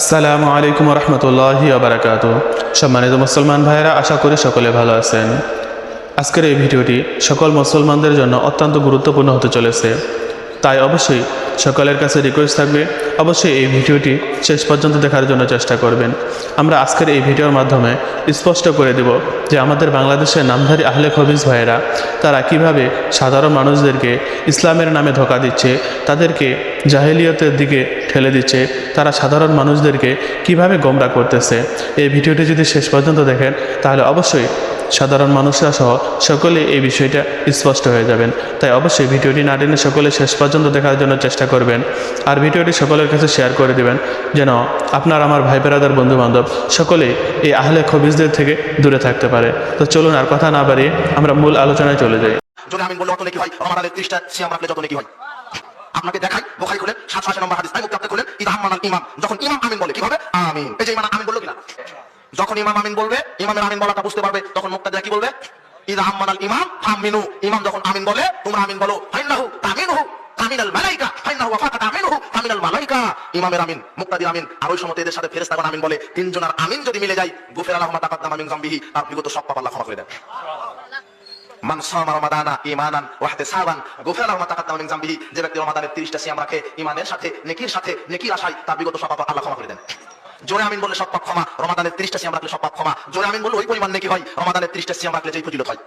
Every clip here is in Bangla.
আসসালামু আলাইকুম রহমতুল্লাহি আবরাকাত সম্মানিত মুসলমান ভাইয়েরা, আশা করি সকলে ভালো আছেন। আজকের এই ভিডিওটি সকল মুসলমানদের জন্য অত্যন্ত গুরুত্বপূর্ণ হতে চলেছে। তাই অবশ্যই সকলের কাছে রিকোয়েস্ট থাকবে, অবশ্যই এই ভিডিওটি শেষ পর্যন্ত দেখার জন্য চেষ্টা করবেন। আমরা আজকের এই ভিডিওর মাধ্যমে স্পষ্ট করে দেব যে আমাদের বাংলাদেশের নামধারী আহলে খবিজ ভাইয়েরা, তারা কীভাবে সাধারণ মানুষদেরকে ইসলামের নামে ধোকা দিচ্ছে, তাদেরকে জাহেলিয়তের দিকে ঠেলে দিচ্ছে, তারা সাধারণ মানুষদেরকে কীভাবে গোমরা করতেছে, এই ভিডিওটি যদি শেষ পর্যন্ত দেখেন, তাহলে অবশ্যই সাধারণ মানুষরা সহ সকলে এই বিষয়টা স্পষ্ট হয়ে যাবেন। তাই অবশ্যই ভিডিওটি না টেনে সকলে শেষ পর্যন্ত দেখার জন্য চেষ্টা করবেন। আর ভিডিওটি সকলের কাছে শেয়ার করে দিবেন, যেন আপনার আমার ভাই বেরাদার বন্ধু বান্ধব সকলে এই আহলে খবিজদের থেকে দূরে থাকতে পারে। তো চলুন আর কথা না বাড়িয়ে আমরা মূল আলোচনায় চলে যাই। আপনাকে দেখাই, বোখারি খুলেন সাতশো আশি নম্বর হাদিস। তাই মুক্তি আপনি খুলেন, ইদা হাম্মানাল ইমাম। যখন ইমাম আমিন বলে, কি হবে? আমিন। এই যে ইমাম আমিন বলল কিনা? যখন ইমাম আমিন বলবে, ইমামের আমিন বলাটা বুঝতে পারবে, তখন মুক্তাদিরা কি বলবে? ইদা ইমাম ইমাম যখন আমিন বলে, তোমরা আমিন বলো তামিনহু তামিনাল মালাইকা আমিনহু তামিনাল মালাইকা। ইমামের আমিন আমিন, আর ওই সময় এদের সাথে ফেরেশতাগণ আমিন বলে, তিনজনের আমিন যদি মিলে যায়, গুফির আল্লাহু মা তাকাদ্দামা মিন যামবিহি তার বিগত সব পাপ আল্লাহ ক্ষমা করে দেন। মান সামা রমাদানা ঈমানান ওয়া গুফিরা মা তাকাদ্দামা মিন যামবিহি, যে ব্যক্তি রমাদানের 30টা সিয়াম রাখে সাথে, নেকির সাথে, নেকির আশায়, তার বিগত সব পাপ আল্লাহ ক্ষমা করে দেন। জোরে আমিন বললে সব পাপ ক্ষমা, রমাদানের 30টা সিয়াম রাখলে সব পাপ ক্ষমা। জোরে আমিন বললে ওই পরিমাণ নাকি হয়, রমাদানের 30টা সিয়াম রাখলে যেই ফজিলত হয়।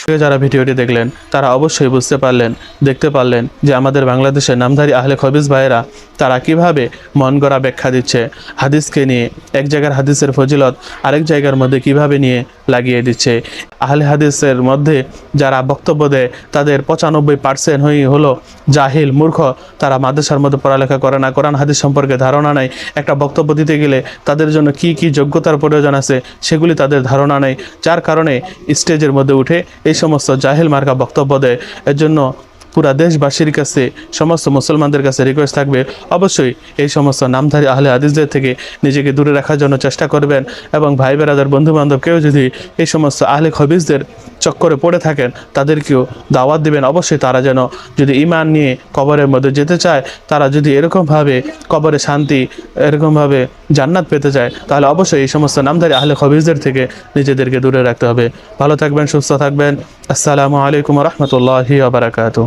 শুয়ে যারা ভিডিওটি দেখলেন, তারা অবশ্যই বুঝতে পারলেন, দেখতে পারলেন যে আমাদের বাংলাদেশের নামধারী আহলে খবিজ ভাইয়েরা, তারা কীভাবে মন গড়া ব্যাখ্যা দিচ্ছে। হাদিসকে নিয়ে, এক জায়গার হাদিসের ফজিলত, আরেক জায়গার মধ্যে কীভাবে নিয়ে লাগিয়ে দিচ্ছে। আহলে হাদিসের মধ্যে যারা বক্তব্য দেয়, তাদের পঁচানব্বই পার্সেন্ট হই হলো জাহিল, মূর্খ। তারা মাদ্রাসার মধ্যে পড়ালেখা করে না, কোরআন, হাদিস সম্পর্কে ধারণা নেই। একটা বক্তব্য দিতে গেলে তাদের জন্য কি কি যোগ্যতার প্রয়োজন আছে, সেগুলি তাদের ধারণা নেই। যার কারণে স্টেজের মধ্যে উঠে এই সমস্ত জাহিল মার্কা বক্তব্য দেয়। এর জন্য পুরা দেশবাসীর কাছে, সমস্ত মুসলমানদের কাছে রিকোয়েস্ট থাকবে, অবশ্যই এই সমস্ত নামধারী আহলে হাদিসদের থেকে নিজেকে দূরে রাখার জন্য চেষ্টা করবেন এবং ভাই বেরাদার বন্ধু বান্ধব কেউ যদি এই সমস্ত আহলে খবিজদের চক্করে পড়ে থাকেন, তাদেরকেও দাওয়াত দিবেন। অবশ্যই তারা যেন যদি ইমান নিয়ে কবরের মধ্যে যেতে চায়, তারা যদি এরকমভাবে কবরে শান্তি, এরকমভাবে জান্নাত পেতে চায়, তাহলে অবশ্যই এই সমস্ত নামধারী আহলে খবিজদের থেকে নিজেদেরকে দূরে রাখতে হবে। ভালো থাকবেন, সুস্থ থাকবেন। আসসালামু আলাইকুম রহমতুল্লাহি আবরাকাতু